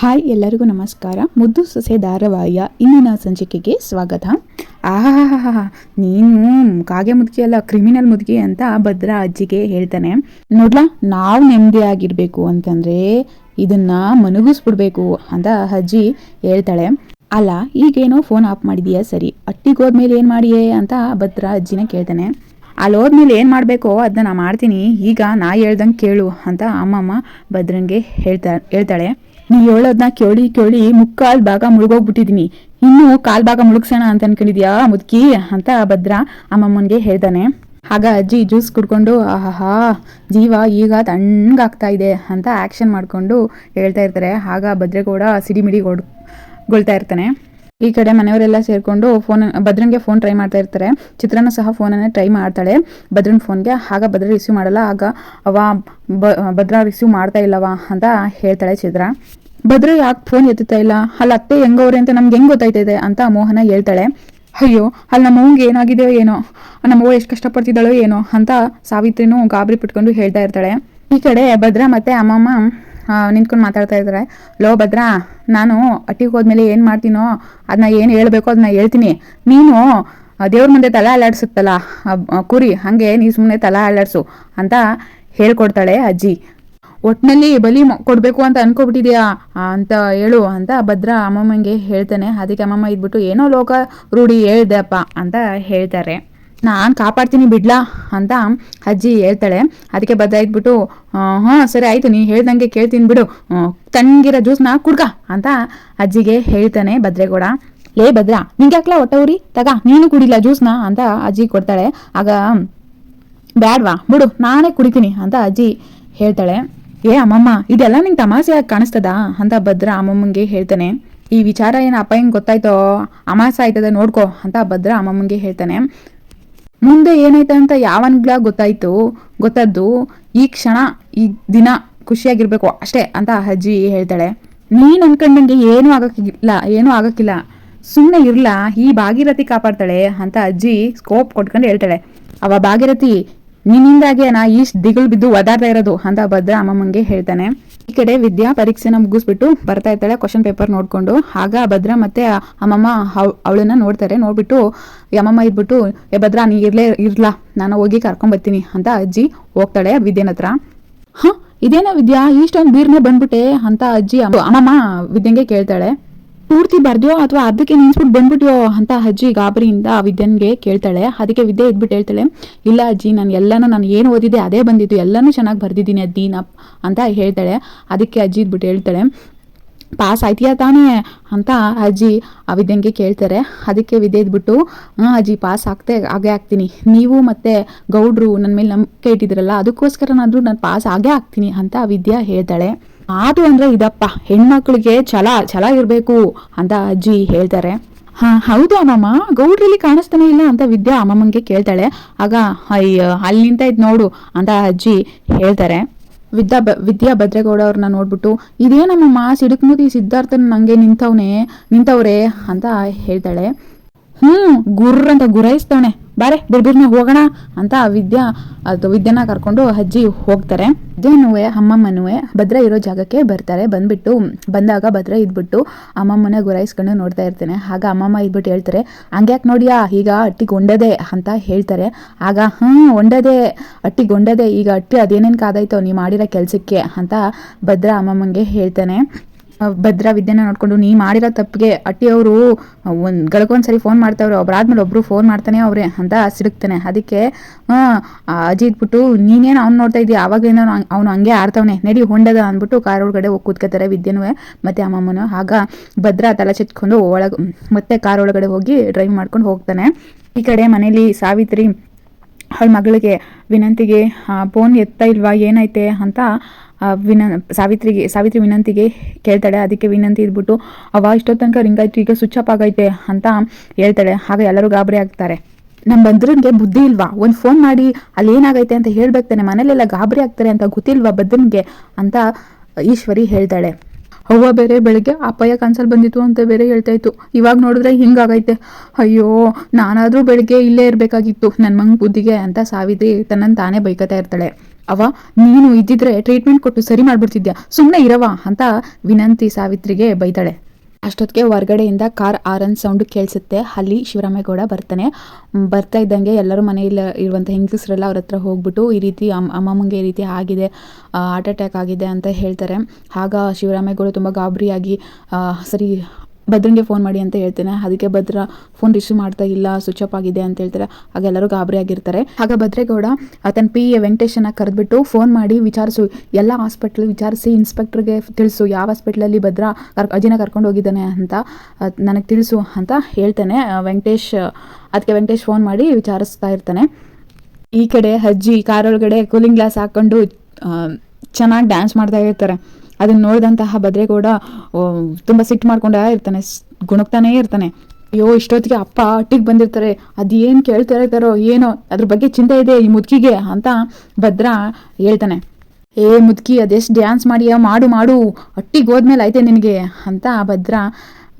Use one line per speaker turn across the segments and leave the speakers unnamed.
Hi ಎಲ್ಲರಿಗೂ ನಮಸ್ಕಾರ. ಮುದ್ದು ಸೊಸೆ ಧಾರಾವಾಹಿಯ ಇಂದಿನ ಸಂಚಿಕೆಗೆ ಸ್ವಾಗತ. ಆಹಾ ನೀನು ಕಾಗೆ ಮುದುಕಿ ಅಲ್ಲ ಕ್ರಿಮಿನಲ್ ಮುದುಕಿ ಅಂತ ಭದ್ರಾ ಅಜ್ಜಿಗೆ ಹೇಳ್ತಾನೆ. ನೋಡ್ಲಾ, ನಾವು ನೆಮ್ಮದಿಯಾಗಿರ್ಬೇಕು ಅಂತಂದ್ರೆ ಇದನ್ನ ಮನಗಿಸ್ಬಿಡ್ಬೇಕು ಅಂತ ಅಜ್ಜಿ ಹೇಳ್ತಾಳೆ. ಅಲ್ಲ, ಈಗೇನೋ ಫೋನ್ ಆಫ್ ಮಾಡಿದೀಯಾ? ಸರಿ, ಅಟ್ಟಿಗೆ ಹೋದ್ಮೇಲೆ ಏನು ಮಾಡಿಯೇ ಅಂತ ಭದ್ರಾ ಅಜ್ಜಿನ ಕೇಳ್ತಾನೆ. ಅಲ್ಲಿ ಹೋದ್ಮೇಲೆ ಏನು ಮಾಡಬೇಕೋ ಅದನ್ನ ನಾ ಮಾಡ್ತೀನಿ, ಈಗ ನಾ ಹೇಳ್ದಂಗೆ ಕೇಳು ಅಂತ ಅಮ್ಮಮ್ಮ ಭದ್ರನ್ಗೆ ಹೇಳ್ತಾ, ಹೇಳ್ತಾಳೆ. ನೀ ಹೇಳೋದನ್ನ ಕೇಳಿ ಕೇಳಿ ಮುಕ್ಕಾಲ್ ಭಾಗ ಮುಳುಗೋಗ್ಬಿಟ್ಟಿದೀನಿ. ಇನ್ನು ಕಾಲ್ ಭಾಗ ಮುಳುಗ್ಸೋಣ ಅಂತ ಅನ್ಕೊಂಡಿದ್ಯಾ ಮುದುಕಿ? ಅಂತ ಭದ್ರ ಅಮ್ಮಮ್ಮನಿಗೆ ಹೇಳ್ತಾನೆ ಆಗ ಅಜ್ಜಿ ಜ್ಯೂಸ್ ಕುಡ್ಕೊಂಡು ಆಹಾ ಜೀವ ಈಗ ತಣ್ಣಗಾಗ್ತಾ ಇದೆ ಅಂತ ಆಕ್ಷನ್ ಮಾಡ್ಕೊಂಡು ಹೇಳ್ತಾ ಇರ್ತಾರೆ. ಆಗ ಭದ್ರೇಗೌಡ ಸಿಡಿಮಿಡಿ ಗೊಳ್ತಾ ಇರ್ತಾನೆ. ಈ ಕಡೆ ಮನೆಯವರೆಲ್ಲ ಸೇರಿಕೊಂಡು ಫೋನ್ ಭದ್ರನ್ಗೆ ಫೋನ್ ಟ್ರೈ ಮಾಡ್ತಾ ಇರ್ತಾರೆ. ಚಿತ್ರನ ಸಹ ಫೋನನ್ನೇ ಟ್ರೈ ಮಾಡ್ತಾಳೆ. ಭದ್ರನ್ ಫೋನ್ಗೆ, ಆಗ ಭದ್ರ ರಿಸೀವ್ ಮಾಡಲ್ಲ. ಆಗ ಅವ ಭದ್ರ ರಿಸೀವ್ ಮಾಡ್ತಾ ಇಲ್ಲವಾ? ಅಂತ ಹೇಳ್ತಾಳೆ ಚಿತ್ರ. ಭದ್ರ ಯಾಕೆ ಫೋನ್ ಎತ್ತುತ್ತಾ ಇಲ್ಲ? ಅಲ್ಲಿ ಅತ್ತೆ ಹೆಂಗವ್ರೆ ಅಂತ ನಮ್ಗೆ ಹೆಂಗ್ ಗೊತ್ತಾಯ್ತದೆ ಅಂತ ಮೋಹನ ಹೇಳ್ತಾಳೆ. ಅಯ್ಯೋ, ಅಲ್ಲಿ ನಮ್ಮ ಅವ್ಗೆ ಏನಾಗಿದೆಯೋ ಏನೋ? ನಮ್ಮ ಅವ್ವ ಎಷ್ಟು ಕಷ್ಟಪಡ್ತಿದ್ದಾಳೋ ಏನೋ ಅಂತ ಸಾವಿತ್ರಿನೂ ಗಾಬರಿ ಪಟ್ಕೊಂಡು ಹೇಳ್ತಾ ಇರ್ತಾಳೆ. ಈ ಕಡೆ ಭದ್ರ ಮತ್ತೆ ಅಮ್ಮಮ್ಮ ನಿಂತ್ಕೊಂಡು ಮಾತಾಡ್ತಾ ಇದ್ದಾರೆ ಲೋ ಭದ್ರಾ, ನಾನು ಅಟ್ಟಿಗೆ ಹೋದ್ಮೇಲೆ ಏನು ಮಾಡ್ತೀನೋ ಅದನ್ನ ಏನು ಹೇಳ್ಬೇಕು ಅದನ್ನ ಹೇಳ್ತೀನಿ. ನೀನು ದೇವ್ರ ಮುಂದೆ ತಲೆ ಅಲ್ಲಾಡ್ಸುತ್ತಲ್ಲ ಕುರಿ, ಹಾಗೆ ನೀ ಸುಮ್ಮನೆ ತಲೆ ಅಲ್ಲಾಡ್ಸು ಅಂತ ಹೇಳ್ಕೊಡ್ತಾಳೆ ಅಜ್ಜಿ. ಒಟ್ನಲ್ಲಿ ಬಲಿ ಕೊಡ್ಬೇಕು ಅಂತ ಅನ್ಕೊಬಿಟ್ಟಿದ್ಯಾ? ಅಂತ ಹೇಳು ಅಂತ ಭದ್ರ ಅಮ್ಮಮ್ಮಂಗೆ ಹೇಳ್ತಾನೆ. ಅದಕ್ಕೆ ಅಮ್ಮಮ್ಮ ಇದ್ಬಿಟ್ಟು, ಏನೋ ಲೋಕ ರೂಢಿ ಹೇಳ್ದಪ್ಪ ಅಂತ ಹೇಳ್ತಾರೆ. ನಾನು ಕಾಪಾಡ್ತೀನಿ ಬಿಡ್ಲಾ ಅಂತ ಅಜ್ಜಿ ಹೇಳ್ತಾಳೆ. ಅದಕ್ಕೆ ಭದ್ರ ಇದ್ಬಿಟ್ಟು ಹಾಂ, ಸರಿ ಆಯಿತು ನೀ ಹೇಳ್ದಂಗೆ ಕೇಳ್ತೀನಿ ಬಿಡು. ತಣ್ಣಗಿರೋ ಜ್ಯೂಸ್ನ ಕುಡ್ಕ ಅಂತ ಅಜ್ಜಿಗೆ ಹೇಳ್ತಾನೆ ಭದ್ರೇಗೌಡ ಲೇ ಭದ್ರ ಒಟ್ಟ ಉರಿ? ತಗ, ನೀನು ಕುಡಿಲ್ಲ ಜ್ಯೂಸ್ನ ಅಂತ ಅಜ್ಜಿ ಕೊಡ್ತಾಳೆ. ಆಗ, ಬ್ಯಾಡ್ವಾ, ಬಿಡು, ನಾನೇ ಕುಡಿತೀನಿ ಅಂತ ಅಜ್ಜಿ ಹೇಳ್ತಾಳೆ. ಏ, ಅಮ್ಮಮ್ಮ, ಇದೆಲ್ಲ ನಿಂಗೆ ತಮಾಷೆಯಾಗಿ ಕಾಣಿಸ್ತದ? ಅಂತ ಭದ್ರ ಅಮ್ಮಮ್ಮಂಗೆ ಹೇಳ್ತಾನೆ. ಈ ವಿಚಾರ ಏನ ಅಪ್ಪ ಹೆಂಗೆ ಗೊತ್ತಾಯ್ತೋ? ಅಮಾಸೆ ಆಯ್ತದ ನೋಡ್ಕೋ ಅಂತ ಭದ್ರ ಅಮ್ಮಮ್ಮಂಗೆ ಹೇಳ್ತಾನೆ. ಮುಂದೆ ಏನಾಯ್ತ ಅಂತ ಯಾವನ್ಗ್ಲ ಗೊತ್ತಾಯ್ತು? ಗೊತ್ತದ್ದು, ಈ ಕ್ಷಣ, ಈ ದಿನ ಖುಷಿಯಾಗಿರ್ಬೇಕು ಅಷ್ಟೇ ಅಂತ ಅಜ್ಜಿ ಹೇಳ್ತಾಳೆ. ನೀನ್ ಅನ್ಕೊಂಡಂಗೆ ಏನೂ ಆಗಕ್ಕಿಲ್ಲ ಏನೂ ಆಗಕ್ಕಿಲ್ಲ. ಸುಮ್ಮನೆ ಇರ್ಲಾ, ಈ ಭಾಗೀರಥಿ ಕಾಪಾಡ್ತಾಳೆ ಅಂತ ಅಜ್ಜಿ ಸ್ಕೋಪ್ ಕೊಟ್ಕೊಂಡು ಹೇಳ್ತಾಳೆ. ಅವ ಭಾಗೀರಥಿ ನಿನ್ನಿಂದಾಗೆ ನಾ ಇಷ್ಟ್ ದಿಗಳು ಬಿದ್ದು ಒದಾಡ್ತಾ ಇರೋದು ಅಂತ ಭದ್ರ ಅಮ್ಮಮ್ಮಂಗೆ ಹೇಳ್ತಾನೆ. ಈ ಕಡೆ ವಿದ್ಯಾ ಪರೀಕ್ಷೆನ ಮುಗಿಸ್ಬಿಟ್ಟು ಬರ್ತಾ ಇರ್ತಾಳೆ ಕ್ವಶನ್ ಪೇಪರ್ ನೋಡ್ಕೊಂಡು. ಆಗ ಭದ್ರ ಮತ್ತೆ ಅಮ್ಮಮ್ಮ ಅವಳನ್ನ ನೋಡ್ತಾರೆ. ನೋಡ್ಬಿಟ್ಟು, ಯಮ್ಮಮ್ಮ ಇದ್ಬಿಟ್ಟು, ಏ ಭದ್ರ, ನೀ ಇರ್ಲೇ, ಇರ್ಲಾ. ನಾನು ಹೋಗಿ ಕರ್ಕೊಂಡ್ ಬರ್ತೀನಿ ಅಂತ ಅಜ್ಜಿ ಹೋಗ್ತಾಳೆ ವಿದ್ಯೆನ ಹತ್ರ. ಹ, ಇದೇನ ವಿದ್ಯಾ? ಇಷ್ಟೊಂದು ಬೀರ್ನೆ ಬಂದ್ಬಿಟ್ಟೆ ಅಂತ ಅಜ್ಜಿ ಅಮ್ಮಮ್ಮ ವಿದ್ಯಂಗೆ ಕೇಳ್ತಾಳೆ. ಪೂರ್ತಿ ಬರ್ದ್ಯೋ ಅಥವಾ ಅದಕ್ಕೆ ನಿನ್ಸ್ಬಿಟ್ಟು ಬಂದ್ಬಿಟ್ಯೋ ಅಂತ ಅಜ್ಜಿ ಗಾಬರಿಯಿಂದ ವಿದ್ಯನ್ಗೆ ಕೇಳ್ತಾಳೆ. ಅದಕ್ಕೆ ವಿದ್ಯೆ ಇದ್ಬಿಟ್ಟು ಹೇಳ್ತಾಳೆ, ಇಲ್ಲ ಅಜ್ಜಿ, ನಾನು ಎಲ್ಲನೂ ನಾನು ಏನು ಓದಿದೆ ಅದೇ ಬಂದಿದ್ದು, ಎಲ್ಲನೂ ಚೆನ್ನಾಗಿ ಬರ್ದಿದ್ದೀನಿ ಅದ್ದೀನ ಅಂತ ಹೇಳ್ತಾಳೆ. ಅದಕ್ಕೆ ಅಜ್ಜಿ ಇದ್ಬಿಟ್ಟು ಹೇಳ್ತಾಳೆ, ಪಾಸ್ ಆಯ್ತೀಯಾ ತಾನೇ? ಅಂತ ಅಜ್ಜಿ ಆ ವಿದ್ಯಂಗೆ ಕೇಳ್ತಾರೆ. ಅದಕ್ಕೆ ವಿದ್ಯೆ ಇದ್ಬಿಟ್ಟು, ಹಾಂ ಅಜ್ಜಿ, ಪಾಸ್ ಆಗ್ತೆ, ಆಗೇ ಆಗ್ತೀನಿ. ನೀವು ಮತ್ತು ಗೌಡ್ರು ನನ್ನ ಮೇಲೆ ನಂಬಿಕೆ ಇಟ್ಟಿದ್ರಲ್ಲ ಅದಕ್ಕೋಸ್ಕರನಾದರೂ ನಾನು ಪಾಸ್ ಆಗೇ ಆಗ್ತೀನಿ, ಅಂತ ವಿದ್ಯಾ ಹೇಳ್ತಾಳೆ. ಅದು ಅಂದ್ರೆ ಇದಪ್ಪ, ಹೆಣ್ಮಕ್ಳಿಗೆ ಛಲ ಛಲ ಇರಬೇಕು ಅಂತ ಅಜ್ಜಿ ಹೇಳ್ತಾರೆ. ಹಾ, ಹೌದು ಅಮ್ಮಮ್ಮ, ಗೌಡ್ರಲ್ಲಿ ಕಾಣಿಸ್ತಾನೆ ಇಲ್ಲ ಅಂತ ವಿದ್ಯಾ ಅಮ್ಮಮ್ಮಂಗೆ ಕೇಳ್ತಾಳೆ. ಆಗ, ಅಯ್ಯ, ಅಲ್ಲಿ ನಿಂತ ಇದ್ ನೋಡು ಅಂತ ಅಜ್ಜಿ ಹೇಳ್ತಾರೆ. ವಿದ್ಯಾ ಬ, ವಿದ್ಯಾ ಭದ್ರೇಗೌಡ ಅವ್ರನ್ನ ನೋಡ್ಬಿಟ್ಟು, ಇದೇನಮ್ಮಮ್ಮ ಸಿಡುಕ್ಮುದಿ ಸಿದ್ಧಾರ್ಥನ ನಂಗೆ ನಿಂತವ್ನೆ, ನಿಂತವ್ರೆ ಅಂತ ಹೇಳ್ತಾಳೆ. ಹ್ಞೂ ಗುರ್ರ ಅಂತ ಗುರಾಯಿಸ್ತವನೆ. ಬಾರೆ ಬಿರ್ಬಿರ್ನೆ ಹೋಗೋಣ ಅಂತ ವಿದ್ಯಾ ಅದು ವಿದ್ಯನ ಕರ್ಕೊಂಡು ಅಜ್ಜಿ ಹೋಗ್ತಾರೆ. ವಿದ್ಯಾನುವೆ ಅಮ್ಮಮ್ಮನುವೆ ಭದ್ರ ಇರೋ ಜಾಗಕ್ಕೆ ಬರ್ತಾರೆ. ಬಂದ್ಬಿಟ್ಟು, ಬಂದಾಗ ಭದ್ರ ಇದ್ಬಿಟ್ಟು ಅಮ್ಮಮ್ಮನ ಗುರಾಯಿಸ್ಕೊಂಡು ನೋಡ್ತಾ ಇರ್ತೇನೆ. ಆಗ ಅಮ್ಮಮ್ಮ ಇದ್ಬಿಟ್ಟು ಹೇಳ್ತಾರೆ, ಹಂಗ್ಯಾಕೆ ನೋಡಿಯಾ, ಈಗ ಅಟ್ಟಿಗೆ ಒಂಡದೆ ಅಂತ ಹೇಳ್ತಾರೆ. ಆಗ ಹ್ಞೂ ಒಂಡದೆ ಅಟ್ಟಿಗೆ ಒಂಡದೆ ಈಗ ಅಟ್ಟಿ ಅದೇನೇನು ಕಾದಾಯ್ತೋ, ನೀ ಮಾಡಿರೋ ಕೆಲಸಕ್ಕೆ? ಅಂತ ಭದ್ರ ಅಮ್ಮಮ್ಮಂಗೆ ಹೇಳ್ತಾನೆ. ಭದ್ರಾ ವಿದ್ಯೆನ ನೋಡ್ಕೊಂಡು ನೀ ಮಾಡಿರೋ ತಪ್ಪಿಗೆ ಅಟ್ಟಿ ಅವರು ಒಂದು ಗಳಿಗೊಂದ್ಸರಿ ಫೋನ್ ಮಾಡ್ತಾವ್ರೆ, ಒಬ್ರಾದ್ಮೇಲೆ ಒಬ್ರು ಫೋನ್ ಮಾಡ್ತಾನೆ ಅವ್ರೆ ಅಂತ ಸಿಡುಕ್ತಾನೆ. ಅದಕ್ಕೆ ಹಾಂ ಅಜ್ಜಿ ಬಿಟ್ಟು ನೀನೇನು ಅವ್ನು ನೋಡ್ತಾ ಇದ್ದೀಯ? ಆವಾಗಲಿಂದ ಅವನು ಹಂಗೆ ಆಡ್ತಾವನೆ. ನಡಿ ಹೊಂಡದ ಅಂದ್ಬಿಟ್ಟು ಕಾರ್ ಒಳಗಡೆ ಹೋಗಿ ಕೂತ್ಕೋತಾರೆ ವಿದ್ಯೆನೂ ಮತ್ತೆ ಅಮ್ಮಮ್ಮನು ಆಗ ಭದ್ರ ತಲೆ ಚೆಚ್ಕೊಂಡು ಒಳಗೆ, ಮತ್ತೆ ಕಾರ್ ಒಳಗಡೆ ಹೋಗಿ ಡ್ರೈವ್ ಮಾಡ್ಕೊಂಡು ಹೋಗ್ತಾನೆ. ಈ ಕಡೆ ಮನೇಲಿ ಸಾವಿತ್ರಿ, ಅವಳ ಮಗಳಿಗೆ ವಿನಂತಿಗೆ ಫೋನ್ ಎತ್ತಾ ಇಲ್ವಾ? ಏನೈತೆ? ಅಂತ ವಿನ, ಸಾವಿತ್ರಿಗೆ, ಸಾವಿತ್ರಿ ವಿನಂತಿಗೆ ಕೇಳ್ತಾಳೆ. ಅದಕ್ಕೆ ವಿನಂತಿ ಇದ್ಬಿಟ್ಟು ಅವ ಇಷ್ಟೊತ್ತು ತನಕ ರಿಂಗ್ ಆಯ್ತು ಈಗ ಸ್ವಿಚ್ ಆಫ್ ಆಗೈತೆ ಅಂತ ಹೇಳ್ತಾಳೆ. ಹಾಗೆ ಎಲ್ಲರೂ ಗಾಬರಿ ಆಗ್ತಾರೆ. ನಮ್ಮ ಭದ್ರನ್ಗೆ ಬುದ್ಧಿ ಇಲ್ವಾ? ಒಂದು ಫೋನ್ ಮಾಡಿ, ಅಲ್ಲಿ ಏನಾಗೈತೆ ಅಂತ ಹೇಳ್ಬೇಕು ತಾನೆ ಮನೇಲೆಲ್ಲ ಗಾಬರಿ ಆಗ್ತಾರೆ ಅಂತ ಗೊತ್ತಿಲ್ವಾ ಭದ್ರನ್ಗೆ? ಅಂತ ಈಶ್ವರಿ ಹೇಳ್ತಾಳೆ. ಅವ್ವ, ಬೇರೆ ಬೆಳಿಗ್ಗೆ ಅಪ್ಪಯ್ಯ ಕನ್ಸಲ್ ಬಂದಿತ್ತು ಅಂತ ಬೇರೆ ಹೇಳ್ತಾ ಇತ್ತು. ಇವಾಗ ನೋಡಿದ್ರೆ ಹಿಂಗಾಗೈತೆ. ಅಯ್ಯೋ, ನಾನಾದರೂ ಬೆಳಗ್ಗೆ ಇಲ್ಲೇ ಇರಬೇಕಾಗಿತ್ತು ನನ್ನ ಮಂಗ್ ಬುದ್ಧಿಗೆ ಅಂತ ಸಾವಿತ್ರಿ ತನ್ನನ್ನು ತಾನೇ ಬೈಕತಾ ಇರ್ತಾಳೆ. ಅವ, ನೀನು ಇದ್ದಿದ್ರೆ ಟ್ರೀಟ್ಮೆಂಟ್ ಕೊಟ್ಟು ಸರಿ ಮಾಡ್ಬಿಡ್ತಿದ್ಯಾ? ಸುಮ್ಮನೆ ಇರವ ಅಂತ ವಿನಂತಿ ಸಾವಿತ್ರಿಗೆ ಬೈತಾಳೆ ಅಷ್ಟೊತ್ತಿಗೆ ಹೊರಗಡೆಯಿಂದ ಕಾರ್ ಆರನ್ ಸೌಂಡ್ ಕೇಳಿಸುತ್ತೆ. ಅಲ್ಲಿ ಶಿವರಾಮೇಗೌಡ ಬರ್ತಾನೆ. ಬರ್ತಾ ಇದ್ದಂಗೆ ಎಲ್ಲರೂ ಮನೆಯಲ್ಲಿ ಇರುವಂಥ ಹೆಂಗಸರೆಲ್ಲ ಅವ್ರ ಹತ್ರ ಹೋಗ್ಬಿಟ್ಟು ಈ ರೀತಿ ಅಮ್ಮ ಅಮ್ಮಮ್ಮಂಗೆ ಈ ರೀತಿ ಆಗಿದೆ ಹಾರ್ಟ್ ಅಟ್ಯಾಕ್ ಆಗಿದೆ ಅಂತ ಹೇಳ್ತಾರೆ. ಆಗ ಶಿವರಾಮೇಗೌಡ ತುಂಬ ಗಾಬರಿಯಾಗಿ ಸರಿ ಭದ್ರಂಗೆ ಫೋನ್ ಮಾಡಿ ಅಂತ ಹೇಳ್ತೇನೆ. ಅದಕ್ಕೆ ಭದ್ರ ಫೋನ್ ರಿಸೀವ್ ಮಾಡ್ತಾ ಇಲ್ಲ ಸ್ವಿಚ್ ಆಫ್ ಆಗಿದೆ ಅಂತ ಹೇಳ್ತಾರೆ. ಆಗ ಎಲ್ಲರೂ ಗಾಬರಿ ಆಗಿರ್ತಾರೆ. ಆಗ ಭದ್ರೇಗೌಡ ತನ್ನ ಪಿ ಎ ವೆಂಕಟೇಶನ ಕರೆದ್ಬಿಟ್ಟು ಫೋನ್ ಮಾಡಿ ವಿಚಾರಿಸು. ಎಲ್ಲ ಹಾಸ್ಪಿಟ್ಲ್ ವಿಚಾರಿಸಿ ಇನ್ಸ್ಪೆಕ್ಟರ್ಗೆ ತಿಳಿಸು. ಯಾವ ಹಾಸ್ಪಿಟ್ಲಲ್ಲಿ ಭದ್ರ ಕರ್ ಅಜಿನ ಕರ್ಕೊಂಡು ಹೋಗಿದ್ದಾನೆ ಅಂತ ನನಗೆ ತಿಳಿಸು ಅಂತ ಹೇಳ್ತೇನೆ. ವೆಂಕಟೇಶ್, ಅದಕ್ಕೆ ವೆಂಕಟೇಶ್ ಫೋನ್ ಮಾಡಿ ವಿಚಾರಿಸ್ತಾ ಇರ್ತಾನೆ. ಈ ಕಡೆ ಅಜ್ಜಿ ಕಾರೊಳಗಡೆ ಕೂಲಿಂಗ್ ಗ್ಲಾಸ್ ಹಾಕ್ಕೊಂಡು ಚೆನ್ನಾಗಿ ಡ್ಯಾನ್ಸ್ ಮಾಡ್ತಾ ಇರ್ತಾರೆ. ಅದನ್ನ ನೋಡಿದಂತಹ ಭದ್ರೇಗೌಡ ತುಂಬಾ ಸಿಟ್ಟು ಮಾಡ್ಕೊಂಡೇ ಇರ್ತಾನೆ ಗುಣಗ್ತಾನೇ ಇರ್ತಾನೆ. ಅಯ್ಯೋ, ಇಷ್ಟೊತ್ತಿಗೆ ಅಪ್ಪ ಅಟ್ಟಿಗೆ ಬಂದಿರ್ತಾರೆ, ಅದೇನು ಕೇಳ್ತಾ ಇರ್ತಾರೋ ಏನೋ, ಅದ್ರ ಬಗ್ಗೆ ಚಿಂತೆ ಇದೆ ಈ ಮುದುಕಿಗೆ ಅಂತ ಭದ್ರ ಹೇಳ್ತಾನೆ. ಏ ಮುದುಕಿ, ಅದೆಷ್ಟು ಡ್ಯಾನ್ಸ್ ಮಾಡಿಯ, ಮಾಡು ಮಾಡು, ಅಟ್ಟಿಗೆ ಹೋದ್ಮೇಲೆ ಐತೆ ನಿನಗೆ, ಅಂತ ಭದ್ರ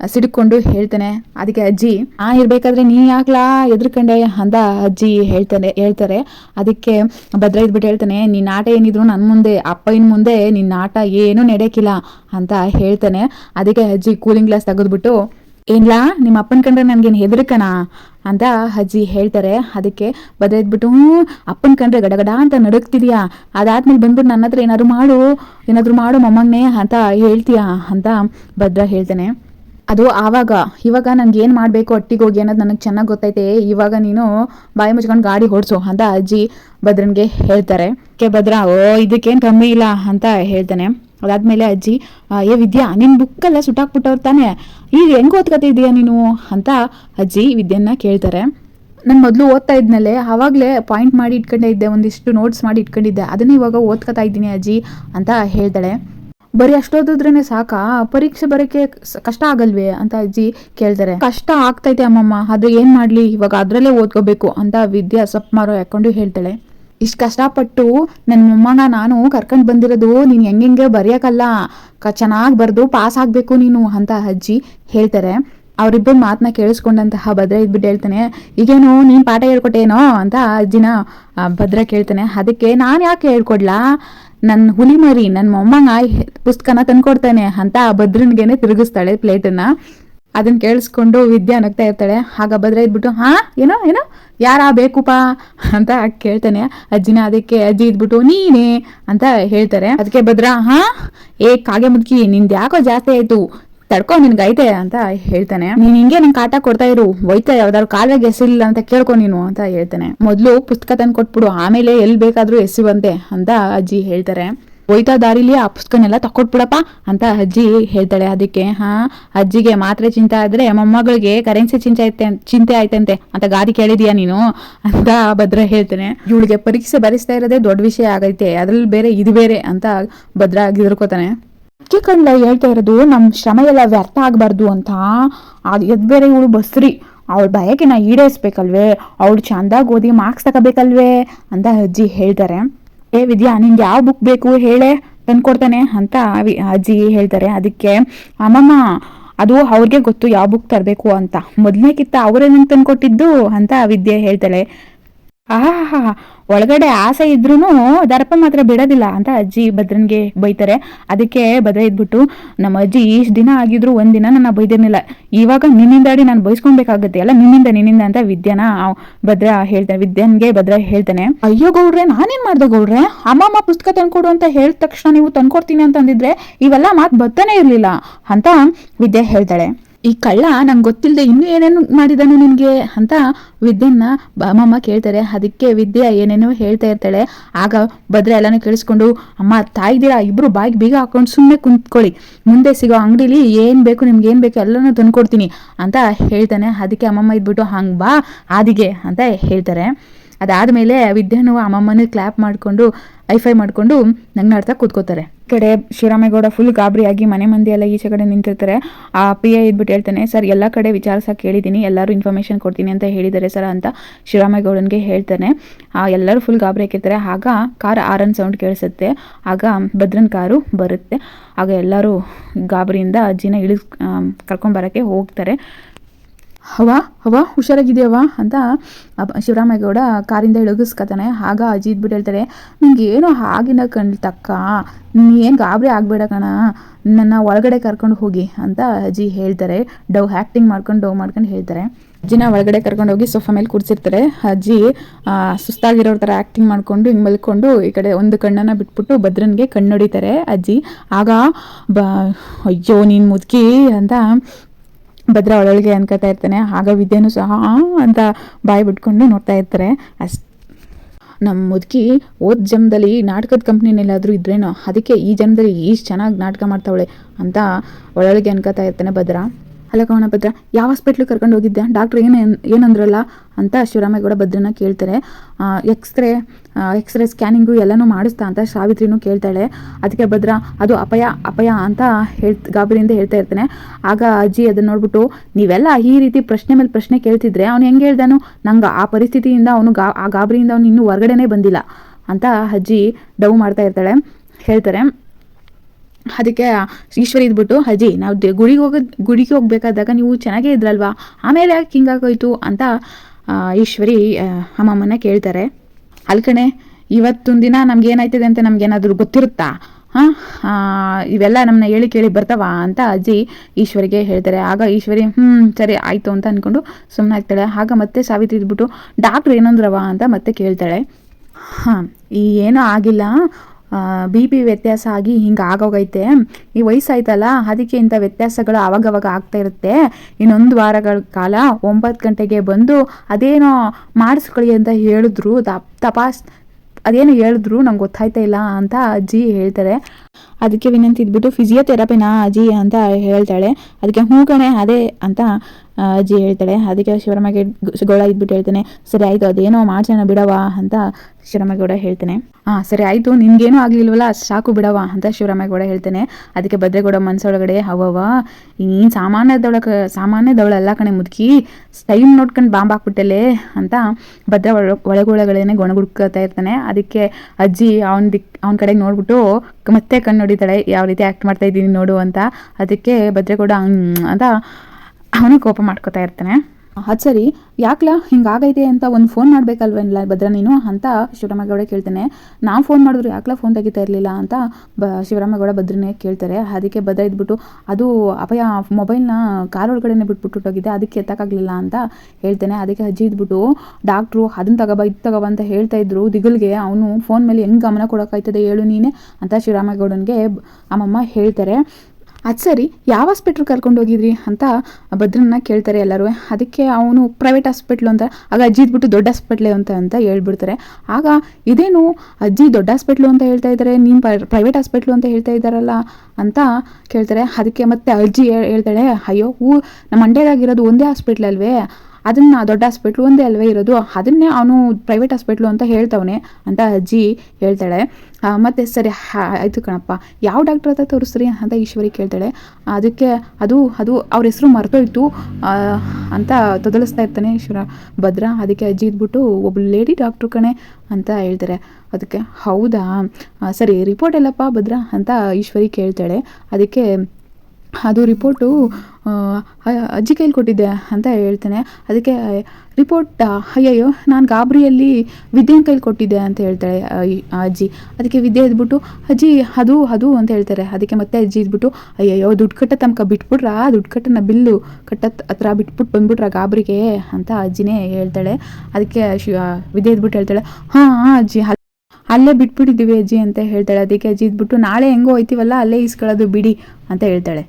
ಸಿಡ್ಕೊಂಡು ಹೇಳ್ತಾನೆ. ಅದಕ್ಕೆ ಅಜ್ಜಿ, ಆ ಇರ್ಬೇಕಾದ್ರೆ ನೀ ಯಾಕ್ಲಾ ಎದ್ರಕಂಡೆ ಅಂದ ಅಜ್ಜಿ ಹೇಳ್ತಾನೆ, ಹೇಳ್ತಾರೆ. ಅದಕ್ಕೆ ಭದ್ರ ಇದ್ಬಿಟ್ಟು ಹೇಳ್ತಾನೆ ನಿನ್ನ ಆಟ ಏನಿದ್ರು ನನ್ನ ಮುಂದೆ ಅಪ್ಪ ಮುಂದೆ ನಿನ್ನ ಆಟ ಏನೂ ನಡೆಯಕ್ಕಿಲ್ಲ ಅಂತ ಹೇಳ್ತಾನೆ. ಅದಕ್ಕೆ ಅಜ್ಜಿ ಕೂಲಿಂಗ್ ಗ್ಲಾಸ್ ತೆಗೆದ್ಬಿಟ್ಟು, ಏನ್ಲಾ, ನಿಮ್ಮ ಅಪ್ಪನ ಕಂಡ್ರೆ ನನಗೇನು ಹೆದರ್ಕಣ ಅಂತ ಅಜ್ಜಿ ಹೇಳ್ತಾರೆ. ಅದಕ್ಕೆ ಭದ್ರ ಇದ್ಬಿಟ್ಟು, ಹ್ಞೂ, ಅಪ್ಪನ ಕಂಡ್ರೆ ಗಡಗಡ ಅಂತ ನಡುಕ್ತಿದ್ಯಾ ಅದಾದ್ಮೇಲೆ ಬಂದ್ಬಿಟ್ಟು ನನ್ನ ಹತ್ರ ಏನಾದ್ರು ಮಾಡು, ಏನಾದರೂ ಮಾಡು ಮೊಮ್ಮಗನೇ ಅಂತ ಹೇಳ್ತೀಯಾ ಅಂತ ಭದ್ರ ಹೇಳ್ತಾನೆ. ಅದು ಆವಾಗ, ಇವಾಗ ನನಗೆ ಏನು ಮಾಡಬೇಕು ಒಟ್ಟಿಗೆ ಹೋಗಿ ಅನ್ನೋದು ನನಗೆ ಚೆನ್ನಾಗಿ ಗೊತ್ತೈತೆ. ಇವಾಗ ನೀನು ಬಾಯಿ ಮುಚ್ಕೊಂಡು ಗಾಡಿ ಓಡಿಸು ಅಂತ ಅಜ್ಜಿ ಭದ್ರನ್ಗೆ ಹೇಳ್ತಾರೆ. ಕೆ ಭದ್ರ, ಓ ಇದಕ್ಕೇನು ಕಮ್ಮಿ ಇಲ್ಲ ಅಂತ ಹೇಳ್ತಾನೆ. ಅದಾದಮೇಲೆ ಅಜ್ಜಿ ಏ ವಿದ್ಯಾ ನಿನ್ನ ಬುಕ್ಕೆಲ್ಲ ಸುಟ್ಟಾಕ್ಬಿಟ್ಟವ್ರು ತಾನೇ. ಈಗ ಹೆಂಗೆ ಓದ್ಕೊತಿದ್ದೀಯಾ ನೀನು? ಅಂತ ಅಜ್ಜಿ ವಿದ್ಯೆನ ಕೇಳ್ತಾರೆ. ನಾನು ಮೊದಲು ಓದ್ತಾ ಇದ್ನಲ್ಲೇ, ಆವಾಗಲೇ ಪಾಯಿಂಟ್ ಮಾಡಿ ಇಟ್ಕೊಂಡೇ ಇದ್ದೆ, ಒಂದಿಷ್ಟು ನೋಟ್ಸ್ ಮಾಡಿ ಇಟ್ಕೊಂಡಿದ್ದೆ. ಅದನ್ನೇ ಇವಾಗ ಓದ್ಕೊತಾ ಇದ್ದೀನಿ ಅಜ್ಜಿ ಅಂತ ಹೇಳ್ತಾಳೆ. ಬರೀ ಅಷ್ಟೋದಿದ್ರೇನೆ ಸಾಕಾ? ಪರೀಕ್ಷೆ ಬರೋಕೆ ಕಷ್ಟ ಆಗಲ್ವೇ? ಅಂತ ಅಜ್ಜಿ ಕೇಳ್ತಾರೆ. ಕಷ್ಟ ಆಗ್ತೈತೆ ಅಮ್ಮಮ್ಮ, ಅದು ಏನ್ ಮಾಡ್ಲಿ? ಇವಾಗ ಅದ್ರಲ್ಲೇ ಓದ್ಕೋಬೇಕು ಅಂತ ವಿದ್ಯಾ ಸಪ್ ಮಾರೋ ಹಾಕೊಂಡು ಹೇಳ್ತಾಳೆ. ಇಷ್ಟು ಕಷ್ಟಪಟ್ಟು ನನ್ನ ಮೊಮ್ಮಗ ನಾನು ಕರ್ಕೊಂಡು ಬಂದಿರೋದು ನೀನು ಹೆಂಗೆ ಬರೆಯೋಕ್ಕಲ್ಲ ಕ ಚೆನ್ನಾಗಿ ಬರೆದು ಪಾಸ್ ಆಗಬೇಕು ನೀನು ಅಂತ ಅಜ್ಜಿ ಹೇಳ್ತಾರೆ. ಅವರಿಬ್ಬರ ಮಾತನ್ನ ಕೇಳಿಸ್ಕೊಂಡಂತಹ ಭದ್ರ ಇದ್ಬಿಟ್ಟು ಹೇಳ್ತಾನೆ, ಈಗೇನು ನೀನು ಪಾಠ ಹೇಳ್ಕೊಟ್ಟೇನೋ? ಅಂತ ಅಜ್ಜಿನ ಭದ್ರ ಕೇಳ್ತಾನೆ, ಅದಕ್ಕೆ ನಾನು ಯಾಕೆ ಹೇಳ್ಕೊಡ್ಲಾ? ನನ್ನ ಹುಲಿ ಮರಿ ನನ್ನ ಮೊಮ್ಮಂಗ ಪುಸ್ತಕನ ತಂದ್ಕೊಡ್ತಾನೆ ಅಂತ ಭದ್ರನ್ಗೆನೆ ತಿರುಗಿಸ್ತಾಳೆ ಪ್ಲೇಟನ್ನ. ಅದನ್ನ ಕೇಳಿಸ್ಕೊಂಡು ವಿದ್ಯಾ ನಗ್ತಾ ಇರ್ತಾಳೆ. ಆಗ ಭದ್ರ ಇದ್ಬಿಟ್ಟು, ಹಾ, ಏನೋ ಏನೋ, ಯಾರ ಬೇಕುಪಾ? ಅಂತ ಕೇಳ್ತಾನೆ. ಅಜ್ಜಿನ ಅದಕ್ಕೆ, ಅಜ್ಜಿ ಇದ್ಬಿಟ್ಟು, ನೀನೇ? ಅಂತ ಹೇಳ್ತಾರೆ. ಅದಕ್ಕೆ ಭದ್ರ, ಹಾ, ಏ ಕಾಗೆ ಮುದುಕಿ ನಿಂದು ಯಾಕೋ ಜಾಸ್ತಿ ಆಯ್ತು? ತಡ್ಕೊ ಐತೆ ಅಂತ ಹೇಳ್ತಾನೆ. ನೀನ್ ಹಿಂಗೆ ನಂಗೆ ಕಾಟ ಕೊಡ್ತಾ ಇರು. ಒಯ್ತಾ ಯಾವ್ದಾದ್ರು ಕಾಲ್ಗೆ ಎಸಿಲಿಲ್ಲ ಅಂತ ಕೇಳ್ಕೊ ನೀನು ಅಂತ ಹೇಳ್ತಾನೆ. ಮೊದ್ಲು ಪುಸ್ತಕ ತಂದು ಕೊಟ್ಬಿಡು. ಆಮೇಲೆ ಎಲ್ಲಿ ಬೇಕಾದ್ರೂ ಎಸಿವಂತೆ ಅಂತ ಅಜ್ಜಿ ಹೇಳ್ತಾರೆ. ಹೋಯ್ತಾ ದಾರಿಲಿ ಆ ಪುಸ್ತಕನೆಲ್ಲ ತಕೊಟ್ಬಿಡಪ್ಪ ಅಂತ ಅಜ್ಜಿ ಹೇಳ್ತಾಳೆ. ಅದಕ್ಕೆ, ಹಾ, ಅಜ್ಜಿಗೆ ಮಾತ್ರೆ ಚಿಂತೆ ಆದ್ರೆ ಮೊಮ್ಮಗಳಿಗೆ ಕರೆನ್ಸಿ ಚಿಂತೆ ಐತೆ ಚಿಂತೆ ಆಯ್ತಂತೆ ಅಂತ ಗಾದಿ ಕೇಳಿದ್ಯಾ ನೀನು ಅಂತ ಭದ್ರ ಹೇಳ್ತಾನೆ. ಇವಳಿಗೆ ಪರೀಕ್ಷೆ ಬರಿಸ್ತಾ ಇರೋದೇ ದೊಡ್ಡ ವಿಷಯ ಆಗೈತೆ. ಅದ್ರಲ್ಲಿ ಬೇರೆ ಇದು ಬೇರೆ ಅಂತ ಭದ್ರ ಗಿರ್ಕೋತಾನೆ. ಅಕ್ಕಿ ಕಂಡ್ಲ ಹೇಳ್ತಾ ಇರೋದು ನಮ್ಮ ಶ್ರಮ ಎಲ್ಲ ವ್ಯರ್ಥ ಆಗಬಾರ್ದು ಅಂತ. ಅದು ಎದ್ ಬೇರೆ ಇವಳು ಬಸ್ರಿ. ಅವಳ ಬಯಕೆ ನಾ ಈಡೇರಿಸ್ಬೇಕಲ್ವೇ? ಅವಳು ಚಂದಾಗಿ ಓದಿ ಮಾರ್ಕ್ಸ್ ತಗೋಬೇಕಲ್ವೇ? ಅಂತ ಅಜ್ಜಿ ಹೇಳ್ತಾರೆ. ಏ ವಿದ್ಯಾ, ನಿಂಗೆ ಯಾವ ಬುಕ್ ಬೇಕು? ಹೇಳೇ. ತಂದ್ಕೊಡ್ತಾನೆ ಅಂತ ಅಜ್ಜಿ ಹೇಳ್ತಾರೆ. ಅದಕ್ಕೆ, ಅಮ್ಮಮ್ಮ, ಅದು ಅವ್ರಿಗೆ ಗೊತ್ತು. ಯಾವ ಬುಕ್ ತರಬೇಕು ಅಂತ. ಮೊದಲನೇ ಕಿತ್ತ ಅವರೇ ನಂಗೆ ತಂದ್ಕೊಟ್ಟಿದ್ದು ಅಂತ ವಿದ್ಯೆ ಹೇಳ್ತಾಳೆ. ಆಹಾ ಒಳಗಡೆ ಆಸೆ ಇದ್ರೂ ದರ್ಪ ಮಾತ್ರ ಬಿಡೋದಿಲ್ಲ ಅಂತ ಅಜ್ಜಿ ಭದ್ರನ್ಗೆ ಬೈತಾರೆ. ಅದಕ್ಕೆ ಭದ್ರ ಇದ್ಬಿಟ್ಟು, ನಮ್ಮ ಅಜ್ಜಿ ಇಷ್ಟು ದಿನ ಆಗಿದ್ರು ಒಂದಿನ ನನ್ನ ಬೈದಿರ್ಲಿಲ್ಲ. ಇವಾಗ ನಿನ್ನಿಂದಾಡಿ ನಾನು ಬೈಸ್ಕೊಬೇಕಾಗತ್ತೆ ಅಲ್ಲ, ನಿನ್ನಿಂದ ನಿನ್ನಿಂದ ಅಂತ ವಿದ್ಯಾನ ಭದ್ರ ಹೇಳ್ತಾನೆ ವಿದ್ಯಾನ್ಗೆ ಭದ್ರ ಹೇಳ್ತಾನೆ. ಅಯ್ಯೋ ಗೌಡ್ರೆ, ನಾನೇನ್ ಮಾಡ್ದೆ ಗೌಡ್ರೆ? ಅಮ್ಮಮ್ಮ ಪುಸ್ತಕ ತಂದ್ಕೊಡು ಅಂತ ಹೇಳಿದ ತಕ್ಷಣ ನೀವು ತಂದ್ಕೊಡ್ತೀನಿ ಅಂತ ಅಂದಿದ್ರೆ ಇವೆಲ್ಲ ಮಾತು ಬರ್ತಾನೆ ಇರ್ಲಿಲ್ಲ ಅಂತ ವಿದ್ಯೆ ಹೇಳ್ತಾಳೆ. ಈ ಕಳ್ಳ ನಂಗೆ ಗೊತ್ತಿಲ್ಲದೆ ಇನ್ನೂ ಏನೇನು ಮಾಡಿದಾನು ನಿನಗೆ ಅಂತ ವಿದ್ಯೆನ ಅಮ್ಮಮ್ಮ ಕೇಳ್ತಾರೆ. ಅದಕ್ಕೆ ವಿದ್ಯೆ ಏನೇನೋ ಹೇಳ್ತಾ ಇರ್ತಾಳೆ. ಆಗ ಭದ್ರ ಎಲ್ಲನೂ ಕೇಳಿಸ್ಕೊಂಡು, ಅಮ್ಮ ತಾಯಿದಿರ ಇಬ್ಬರು ಬಾಯಿಗೆ ಬೀಗ ಹಾಕೊಂಡು ಸುಮ್ಮನೆ ಕುಂತ್ಕೊಳ್ಳಿ. ಮುಂದೆ ಸಿಗೋ ಅಂಗಡಿಲಿ ಏನು ಬೇಕು, ನಿಮ್ಗೆ ಏನು ಬೇಕು ಎಲ್ಲನೂ ತಂದ್ಕೊಡ್ತೀನಿ ಅಂತ ಹೇಳ್ತಾನೆ. ಅದಕ್ಕೆ ಅಮ್ಮಮ್ಮ ಇದ್ಬಿಟ್ಟು, ಹಂಗೆ ಬಾ ಆದಿಗೆ ಅಂತ ಹೇಳ್ತಾರೆ. ಅದಾದಮೇಲೆ ವಿದ್ಯಾನು ಅಮ್ಮಮ್ಮನ ಕ್ಲಾಪ್ ಮಾಡಿಕೊಂಡು ಐಫೈ ಮಾಡಿಕೊಂಡು ನಡ್ತಾ ಕೂತ್ಕೋತಾರೆ. ಕಡೆ ಶಿವರಾಮೇಗೌಡ ಫುಲ್ ಗಾಬರಿಯಾಗಿ ಮನೆ ಮಂದಿ ಎಲ್ಲ ಈಚೆ ಕಡೆ ನಿಂತಿರ್ತಾರೆ. ಆ ಪಿ ಐ ಇದ್ಬಿಟ್ಟು ಹೇಳ್ತಾನೆ ಸರ್ ಎಲ್ಲ ಕಡೆ ವಿಚಾರಿಸಕ್ಕೆ ಕೇಳಿದ್ದೀನಿ ಎಲ್ಲರೂ ಇನ್ಫಾರ್ಮೇಷನ್ ಕೊಡ್ತೀನಿ ಅಂತ ಹೇಳಿದ್ದಾರೆ ಸರ್ ಅಂತ ಶಿವರಾಮೇಗೌಡನಿಗೆ ಹೇಳ್ತಾನೆ. ಆ, ಎಲ್ಲರೂ ಫುಲ್ ಗಾಬರಿ ಹಾಕಿರ್ತಾರೆ ಆಗ ಕಾರ್ ಆರನ್ ಸೌಂಡ್ ಕೇಳಿಸುತ್ತೆ. ಆಗ ಭದ್ರನ್ ಕಾರು ಬರುತ್ತೆ. ಆಗ ಎಲ್ಲರೂ ಗಾಬರಿಯಿಂದ ಅಜ್ಜಿನ ಇಳಿಸ್ ಕರ್ಕೊಂಬರೋಕ್ಕೆ ಹೋಗ್ತಾರೆ. ಹವ ಹವ, ಹುಷಾರಾಗಿದೆಯವ ಅಂತ ಶಿವರಾಮೇಗೌಡ ಕಾರಿಂದ ಇಳಗಿಸ್ಕತಾನೆ. ಆಗ ಅಜ್ಜಿ ಇದ್ಬಿಟ್ಟು ಹೇಳ್ತಾರೆ ಏನೋ ಆಗಿನ ಕಣ್ತಕ್ಕ ಏನು ಗಾಬರಿ ಆಗಬೇಡ ಕಣ. ನನ್ನ ಒಳಗಡೆ ಕರ್ಕೊಂಡು ಹೋಗಿ ಅಂತ ಅಜ್ಜಿ ಹೇಳ್ತಾರೆ. ಡವ್ ಆ್ಯಕ್ಟಿಂಗ್ ಮಾಡ್ಕೊಂಡು ಡವ್ ಮಾಡ್ಕೊಂಡು ಹೇಳ್ತಾರೆ. ಅಜ್ಜಿನ ಒಳಗಡೆ ಕರ್ಕೊಂಡು ಹೋಗಿ ಸೋಫಾ ಮೇಲೆ ಕೂರಿಸಿರ್ತಾರೆ. ಅಜ್ಜಿ ಸುಸ್ತಾಗಿರೋ ಥರ ಆ್ಯಕ್ಟಿಂಗ್ ಮಾಡ್ಕೊಂಡು, ಹಿಂಗೆ ಮಲ್ಕೊಂಡು ಈ ಕಡೆ ಒಂದು ಕಣ್ಣನ್ನು ಬಿಟ್ಬಿಟ್ಟು ಭದ್ರನಿಗೆ ಕಣ್ಣು ಹೊಡಿತಾರೆ ಅಜ್ಜಿ ಆಗ ಬ, ಅಯ್ಯೋ, ನೀನು ಮುದುಕಿ ಅಂತ ಭದ್ರ ಒಳೊಳಗೆ ಅನ್ಕೋತಾ ಇರ್ತಾನೆ. ಆಗ ವಿದ್ಯೆನೂ ಸಹ ಅಂತ ಬಾಯಿ ಬಿಟ್ಕೊಂಡು ನೋಡ್ತಾ ಇರ್ತಾರೆ. ಅಷ್ಟು ನಮ್ಮ ಮುದುಕಿ ಓದ್ ಜನ್ಮದಲ್ಲಿ ನಾಟಕದ ಕಂಪ್ನಿನೆಲ್ಲಾದರೂ ಇದ್ರೇನೋ, ಅದಕ್ಕೆ ಈ ಜನ್ಮದಲ್ಲಿ ಈ ಚೆನ್ನಾಗಿ ನಾಟಕ ಮಾಡ್ತಾವಳೆ ಅಂತ ಒಳೊಳಗೆ ಅನ್ಕೋತಾ ಇರ್ತಾನೆ ಭದ್ರ. ಅಲ್ಲ ಕವಣಭದ್ರ, ಯಾವ ಹಾಸ್ಪಿಟ್ಲಿಗೆ ಕರ್ಕೊಂಡು ಹೋಗಿದ್ದೆ? ಡಾಕ್ಟ್ರ್ ಏನು ಏನಂದ್ರಲ್ಲ ಅಂತ ಶಿವರಾಮೇಗೌಡ ಭದ್ರನ ಕೇಳ್ತಾರೆ. ಎಕ್ಸ್ರೇ ಎಕ್ಸ್ರೇ ಸ್ಕ್ಯಾನಿಂಗು ಎಲ್ಲನೂ ಮಾಡಿಸ್ತಾ ಅಂತ ಸಾವಿತ್ರಿನೂ ಕೇಳ್ತಾಳೆ. ಅದಕ್ಕೆ ಭದ್ರ, ಅದು ಅಪಯ ಅಪಯ ಅಂತ ಹೇಳ್ ಗಾಬರಿಯಿಂದ ಹೇಳ್ತಾ ಇರ್ತಾನೆ. ಆಗ ಅಜ್ಜಿ ಅದನ್ನ ನೋಡ್ಬಿಟ್ಟು, ನೀವೆಲ್ಲ ಈ ರೀತಿ ಪ್ರಶ್ನೆ ಮೇಲೆ ಪ್ರಶ್ನೆ ಕೇಳ್ತಿದ್ರೆ ಅವ್ನು ಹೆಂಗೆ ಹೇಳ್ದಾನು? ನಂಗೆ ಆ ಪರಿಸ್ಥಿತಿಯಿಂದ ಅವನು ಗಾ ಆ ಗಾಬರಿಯಿಂದ ಅವನು ಇನ್ನೂ ಹೊರಗಡೆನೇ ಬಂದಿಲ್ಲ. ಅಂತ ಅಜ್ಜಿ ಡವ್ ಮಾಡ್ತಾ ಇರ್ತಾಳೆ. ಹೇಳ್ತಾರೆ. ಅದಕ್ಕೆ ಈಶ್ವರಿ ಇದ್ಬಿಟ್ಟು, ಅಜ್ಜಿ, ನಾವು ಗುಡಿಗೆ ಹೋಗೋದು, ಗುಡಿಗೆ ಹೋಗ್ಬೇಕಾದಾಗ ನೀವು ಚೆನ್ನಾಗೇ ಇದ್ರಲ್ವಾ? ಆಮೇಲೆ ಯಾಕೆ ಹಿಂಗಾಗೋಯ್ತು ಅಂತ ಈಶ್ವರಿ ಅಮ್ಮಮ್ಮನ ಕೇಳ್ತಾರೆ. ಅಲ್ಕಣೆ ಇವತ್ತೊಂದು ದಿನ ನಮ್ಗೆ ಏನಾಯ್ತದೆ ಅಂತ ನಮ್ಗೇನಾದರೂ ಗೊತ್ತಿರುತ್ತಾ? ಹಾಂ ಇವೆಲ್ಲ ನಮ್ಮನ್ನ ಹೇಳಿ ಕೇಳಿ ಬರ್ತಾವ ಅಂತ ಅಜ್ಜಿ ಈಶ್ವರಿಗೆ ಹೇಳ್ತಾರೆ. ಆಗ ಈಶ್ವರಿ ಹ್ಞೂ ಸರಿ, ಆಯಿತು ಅಂತ ಅಂದ್ಕೊಂಡು ಸುಮ್ಮನೆ ಆಗ್ತಾಳೆ. ಆಗ ಮತ್ತೆ ಸಾವಿತ್ರಿ ಇದ್ಬಿಟ್ಟು, ಡಾಕ್ಟ್ರ್ ಏನಂದ್ರವ ಅಂತ ಮತ್ತೆ ಕೇಳ್ತಾಳೆ. ಹಾಂ, ಈ ಏನೂ ಆಗಿಲ್ಲ. ಬಿ ಪಿ ವ್ಯತ್ಯಾಸ ಆಗಿ ಹಿಂಗೆ ಆಗೋಗೈತೆ. ಈ ವಯಸ್ಸಾಯ್ತಲ್ಲ, ಅದಕ್ಕೆ ಇಂಥ ವ್ಯತ್ಯಾಸಗಳು ಆವಾಗವಾಗ ಆಗ್ತಾ ಇರುತ್ತೆ. ಇನ್ನೊಂದು ವಾರಗಳ ಕಾಲ ಒಂಬತ್ತು ಗಂಟೆಗೆ ಬಂದು ಅದೇನೋ ಮಾಡಿಸ್ಕೊಳ್ಳಿ ಅಂತ ಹೇಳಿದ್ರು, ತಪ್, ತಪಾಸ್, ಅದೇನು ಹೇಳಿದ್ರು, ನಂಗೆ ಗೊತ್ತಾಯ್ತಾ ಇಲ್ಲ ಅಂತ ಅಜ್ಜಿ ಹೇಳ್ತಾರೆ. ಅದಕ್ಕೆ ವಿನಂತಿ ಇದ್ಬಿಟ್ಟು ಫಿಸಿಯೋಥೆರಪಿನಾ ಅಜ್ಜಿ ಅಂತ ಹೇಳ್ತಾಳೆ. ಅದಕ್ಕೆ ಹೂಗಣೆ ಅದೇ ಅಂತ ಅಜ್ಜಿ ಹೇಳ್ತಾಳೆ, ಅದಕ್ಕೆ ಶಿವರಾಮಗೆ ಗೌಡ ಇದ್ಬಿಟ್ಟು ಹೇಳ್ತಾನೆ, ಸರಿ ಆಯಿತು, ಅದೇನೋ ಮಾಡ್ಸೋಣ ಬಿಡವ ಅಂತ ಶಿವರಾಮೇಗೌಡ ಹೇಳ್ತಾನೆ. ಹಾಂ, ಸರಿ ಆಯಿತು, ನಿನ್ಗೇನೂ ಆಗಲಿಲ್ವಲ್ಲ ಅಷ್ಟು ಸಾಕು ಬಿಡವ ಅಂತ ಶಿವರಾಮೇಗೌಡ ಹೇಳ್ತಾನೆ. ಅದಕ್ಕೆ ಭದ್ರೇಗೌಡ ಮನಸ್ಸೊಳಗಡೆ ಅವವ ನೀನು ಸಾಮಾನ್ಯದೊಳಗೆ ಸಾಮಾನ್ಯದವಳಲ್ಲ ಕಣೆ ಮುದುಕಿ, ಟೈಮ್ ನೋಡ್ಕೊಂಡು ಬಾಂಬ್ ಹಾಕ್ಬಿಟ್ಟಲೆ, ಅಂತ ಭದ್ರ ಒಳ ಒಳಗೊಳಗಳೇನೆ ಗೊಣಗುಡ್ಕೋತಾ ಇರ್ತಾನೆ. ಅದಕ್ಕೆ ಅಜ್ಜಿ ಅವನ ದಿಕ್, ಅವನ ಕಡೆಗೆ ನೋಡ್ಬಿಟ್ಟು, ಮತ್ತೆ ಕಣ್ಣು ಹೊಡಿತಾಳೆ ಯಾವ ರೀತಿ ಆ್ಯಕ್ಟ್ ಮಾಡ್ತಾ ಇದ್ದೀನಿ ನೋಡು, ಅಂತ. ಅದಕ್ಕೆ ಭದ್ರೇಗೌಡ ಅಂತ ಅವನು ಕೋಪ ಮಾಡ್ಕೋತಾ ಇರ್ತಾನೆ. ಅದು ಸರಿ. ಯಾಕ್ಲ? ಹಿಂಗಾಗೈತೆ ಅಂತ ಒಂದು ಫೋನ್ ಮಾಡ್ಬೇಕಲ್ವೇನಿಲ್ಲ ಭದ್ರ ನೀನು? ಅಂತ ಶಿವರಾಮೇಗೌಡ ಕೇಳ್ತಾನೆ. ನಾವು ಫೋನ್ ಮಾಡಿದ್ರು ಯಾಕ್ಲ ಫೋನ್ ತೆಗಿತಾ ಇರಲಿಲ್ಲ ಅಂತ ಬ ಶಿವರಾಮೇಗೌಡ ಭದ್ರನೇ ಕೇಳ್ತಾರೆ. ಅದಕ್ಕೆ ಭದ್ರ ಇದ್ಬಿಟ್ಟು, ಅದು ಅಪಯ ಮೊಬೈಲ್ನ ಕಾರ್ ಒಳಗಡೆನೆ ಬಿಟ್ಬಿಟ್ಟು ಹೋಗಿದೆ ಅದಕ್ಕೆ ಎತ್ತಕ್ಕಾಗಲಿಲ್ಲ ಅಂತ ಹೇಳ್ತಾನೆ. ಅದಕ್ಕೆ ಅಜ್ಜಿ ಇದ್ಬಿಟ್ಟು, ಡಾಕ್ಟ್ರು ಅದನ್ನ ತಗೋಬ, ಇದು ತಗೋಬ ಅಂತ ಹೇಳ್ತಾ ಇದ್ರು. ದಿಗಲ್ಗೆ ಅವನು ಫೋನ್ ಮೇಲೆ ಹೆಂಗೆ ಗಮನ ಕೊಡೋಕ್ಕಾಯ್ತದೆ ಹೇಳು ನೀನೆ ಅಂತ ಶಿವರಾಮೇಗೌಡನಿಗೆ ಅಮ್ಮಮ್ಮ ಹೇಳ್ತಾರೆ. ಅದು ಸರಿ, ಯಾವ ಹಾಸ್ಪಿಟ್ಲ್ ಕರ್ಕೊಂಡು ಹೋಗಿದ್ರಿ ಅಂತ ಭದ್ರನ್ನ ಕೇಳ್ತಾರೆ ಎಲ್ಲರೂ. ಅದಕ್ಕೆ ಅವನು ಪ್ರೈವೇಟ್ ಹಾಸ್ಪಿಟ್ಲು ಅಂತ, ಆಗ ಅಜ್ಜಿ ಇದ್ಬಿಟ್ಟು ದೊಡ್ಡ ಹಾಸ್ಪಿಟ್ಲೆ ಅಂತ ಅಂತ ಹೇಳ್ಬಿಡ್ತಾರೆ. ಆಗ ಇದೇನು ಅಜ್ಜಿ ದೊಡ್ಡ ಹಾಸ್ಪಿಟ್ಲು ಅಂತ ಹೇಳ್ತಾ ಇದ್ದಾರೆ ನೀನು ಪ್ರೈವೇಟ್ ಹಾಸ್ಪಿಟ್ಲು ಅಂತ ಹೇಳ್ತಾ ಇದ್ದಾರಲ್ಲ ಅಂತ ಕೇಳ್ತಾರೆ. ಅದಕ್ಕೆ ಮತ್ತೆ ಅಜ್ಜಿ ಹೇಳ್ತಾಳೆ, ಅಯ್ಯೋ ಹೂ ನಮ್ಮ ಮಂಡ್ಯದಾಗಿರೋದು ಒಂದೇ ಹಾಸ್ಪಿಟ್ಲ್ ಅಲ್ವೇ? ಅದನ್ನ ದೊಡ್ಡ ಹಾಸ್ಪಿಟ್ಲು ಒಂದೇ ಅಲ್ವೇ ಇರೋದು. ಅದನ್ನೇ ಅವನು ಪ್ರೈವೇಟ್ ಹಾಸ್ಪಿಟ್ಲು ಅಂತ ಹೇಳ್ತವನೆ ಅಂತ ಅಜ್ಜಿ ಹೇಳ್ತಾಳೆ. ಮತ್ತೆ ಸರಿ ಆಯ್ತು ಕಣಪ್ಪ. ಯಾವ ಡಾಕ್ಟರ್ ಹತ್ರ ತೋರಿಸ್ರಿ ಅಂತ ಈಶ್ವರಿ ಕೇಳ್ತಾಳೆ. ಅದಕ್ಕೆ ಅದು ಅದು ಅವ್ರ ಹೆಸರು ಮರ್ತೋಯ್ತು ಅಂತ ತೊದಲಿಸ್ತಾ ಇರ್ತಾನೆ ಈಶ್ವರ. ಭದ್ರ, ಅದಕ್ಕೆ ಅಜ್ಜಿ ಇದ್ಬಿಟ್ಟು, ಒಬ್ಬ ಲೇಡಿ ಡಾಕ್ಟ್ರು ಕಣೆ ಅಂತ ಹೇಳ್ತಾರೆ. ಅದಕ್ಕೆ, ಹೌದಾ? ಸರಿ ರಿಪೋರ್ಟ್ ಎಲ್ಲಪ್ಪ ಭದ್ರ ಅಂತ ಈಶ್ವರಿ ಕೇಳ್ತಾಳೆ. ಅದಕ್ಕೆ ಅದು ರಿಪೋರ್ಟು ಅಜ್ಜಿ ಕೈಲಿ ಕೊಟ್ಟಿದ್ದೆ ಅಂತ ಹೇಳ್ತಾನೆ. ಅದಕ್ಕೆ ರಿಪೋರ್ಟ್ ಅಯ್ಯಯ್ಯೋ, ನಾನು ಗಾಬರಿಯಲ್ಲಿ ವಿದ್ಯೆನ ಕೈಲಿ ಕೊಟ್ಟಿದ್ದೆ ಅಂತ ಹೇಳ್ತಾಳೆ ಅಜ್ಜಿ. ಅದಕ್ಕೆ ವಿದ್ಯೆ ಇದ್ಬಿಟ್ಟು, ಅಜ್ಜಿ, ಅದು ಅದು, ಅಂತ ಹೇಳ್ತಾರೆ. ಅದಕ್ಕೆ ಮತ್ತೆ ಅಜ್ಜಿ ಇದ್ಬಿಟ್ಟು, ಅಯ್ಯಯ್ಯೋ, ದುಡ್ಡು ಕಟ್ಟ ತನಕ ಬಿಟ್ಬಿಟ್ರಾ ದುಡ್ಡು ಕಟ್ಟನ ಬಿಲ್ಲು ಕಟ್ಟತ್ ಹತ್ರ ಬಿಟ್ಬಿಟ್ಟು ಬಂದ್ಬಿಟ್ರ ಗಾಬರಿಗೆ? ಅಂತ ಅಜ್ಜಿನೇ ಹೇಳ್ತಾಳೆ. ಅದಕ್ಕೆ ವಿದ್ಯೆ ಇದ್ಬಿಟ್ಟು ಹೇಳ್ತಾಳೆ, ಹಾಂ ಹಾಂ ಅಜ್ಜಿ ಅಲ್ಲೇ ಬಿಟ್ಬಿಟ್ಟಿದ್ದೀವಿ ಅಜ್ಜಿ, ಅಂತ ಹೇಳ್ತಾಳೆ. ಅದಕ್ಕೆ ಅಜ್ಜಿ ಇದ್ಬಿಟ್ಟು, ನಾಳೆ ಹೆಂಗೋ ಹೋಯ್ತೀವಲ್ಲ, ಅಲ್ಲೇ ಇಸ್ಕೊಳ್ಳೋದು ಬಿಡಿ, ಅಂತ ಹೇಳ್ತಾಳೆ.